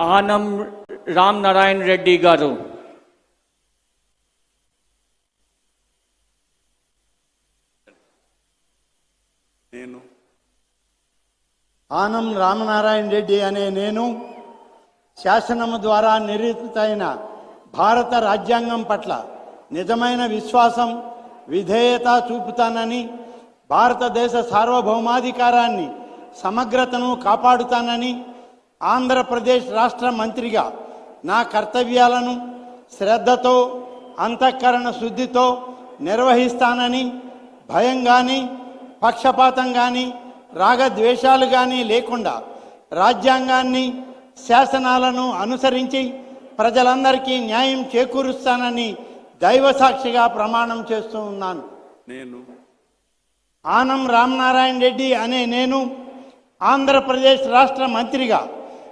ఆనం రామ్ నారాయణ రెడ్డి గారు. నేను. ఆనం రామనారాయణ రెడ్డి అనే నేను శాసనము ద్వారా నిర్మితమైన భారత రాజ్యాంగం పట్ల నిజమైన విశ్వాసం విధేయత చూపుతానని భారతదేశ సార్వభౌమాధికారాన్ని సమగ్రతను కాపాడుతానని ఆంధ్రప్రదేశ్ రాష్ట్ర మంత్రిగా నా కర్తవ్యాలను శ్రద్ధతో అంతఃకరణ శుద్ధితో నిర్వహిస్తానని భయం కానీ పక్షపాతం కానీ రాగద్వేషాలు కానీ లేకుండా రాజ్యాంగాన్ని శాసనాలను అనుసరించి ప్రజలందరికీ న్యాయం చేకూరుస్తానని దైవ సాక్షిగా ప్రమాణం చేస్తూ ఉన్నాను. నేను ఆనం రామనారాయణ రెడ్డి అనే నేను ఆంధ్రప్రదేశ్ రాష్ట్ర మంత్రిగా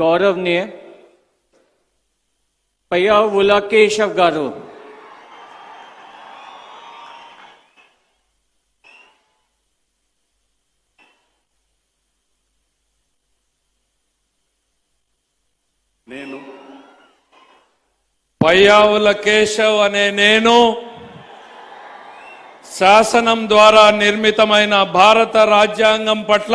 గౌరవనీయ పయ్యావుల కేశవ్ గారు. నేను పయ్యావుల కేశవ్ అనే నేను శాసనం ద్వారా నిర్మితమైన భారత రాజ్యాంగం పట్ల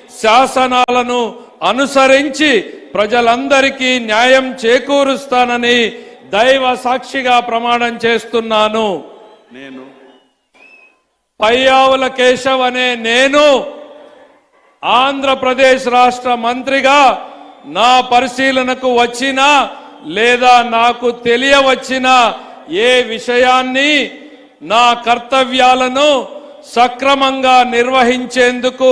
శాసనాలను అనుసరించి ప్రజలందరికీ న్యాయం చేకూరుస్తానని దైవ సాక్షిగా ప్రమాణం చేస్తున్నాను. నేను పయ్యావుల కేశవ్ అనే నేను ఆంధ్రప్రదేశ్ రాష్ట్ర మంత్రిగా నా పరిశీలనకు వచ్చిన లేదా నాకు తెలియవచ్చిన ఏ విషయాన్ని నా కర్తవ్యాలను సక్రమంగా నిర్వహించేందుకు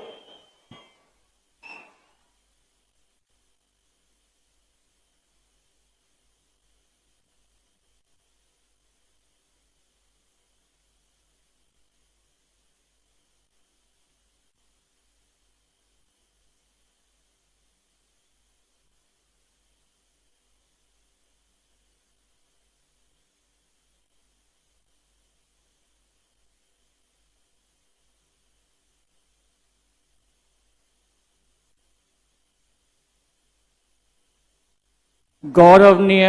గౌరవనీయ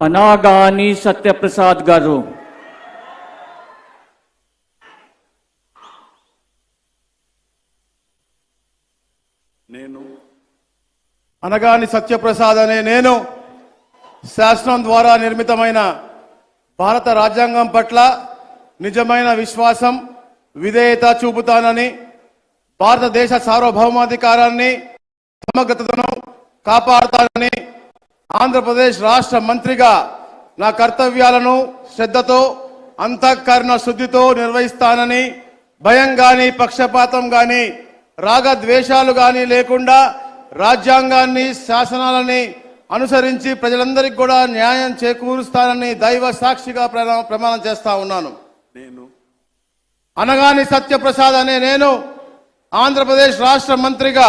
అనాగాని సత్యప్రసాద్ గారు. నేను అనగాని సత్యప్రసాద్ అనే నేను శాసనం ద్వారా నిర్మితమైన భారత రాజ్యాంగం పట్ల నిజమైన విశ్వాసం విధేయత చూపుతానని భారతదేశ సార్వభౌమాధికారాన్ని సమగ్రతను కాపాడుతానని ఆంధ్రప్రదేశ్ రాష్ట్ర మంత్రిగా నా కర్తవ్యాలను శ్రద్ధతో అంతఃకరణ శుద్ధితో నిర్వహిస్తానని భయం గాని పక్షపాతం గాని రాగద్వేషాలు గాని లేకుండా రాజ్యాంగాన్ని శాసనాలని అనుసరించి ప్రజలందరికీ కూడా న్యాయం చేకూరుస్తానని దైవ సాక్షిగా ప్రమా- ప్రమాణం చేస్తా ఉన్నాను. నేను అనగాని సత్యప్రసాద్ అనే నేను ఆంధ్రప్రదేశ్ రాష్ట్ర మంత్రిగా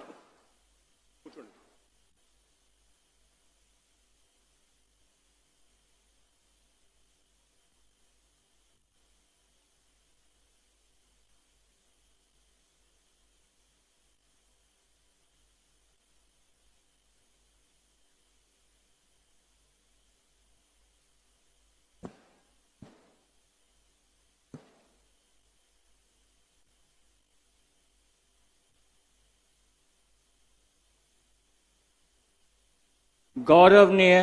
గౌరవనీయ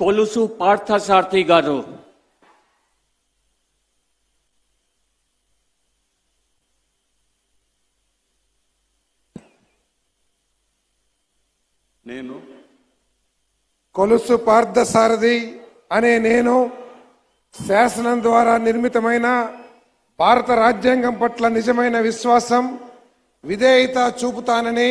కొలుసు పార్థసారథి గారు నేను కొలుసు పార్థసారథి అనే నేను శాసనం ద్వారా నిర్మితమైన భారత రాజ్యాంగం పట్ల నిజమైన విశ్వాసం విధేయత చూపుతానని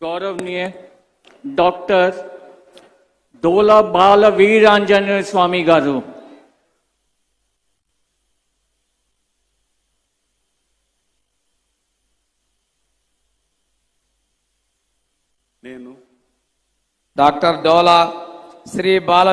गौरवनीय डॉक्टर डोला बाल वीरांजनेय स्वामी गारू నేను డాక్టర్ డోలా శ్రీ బాల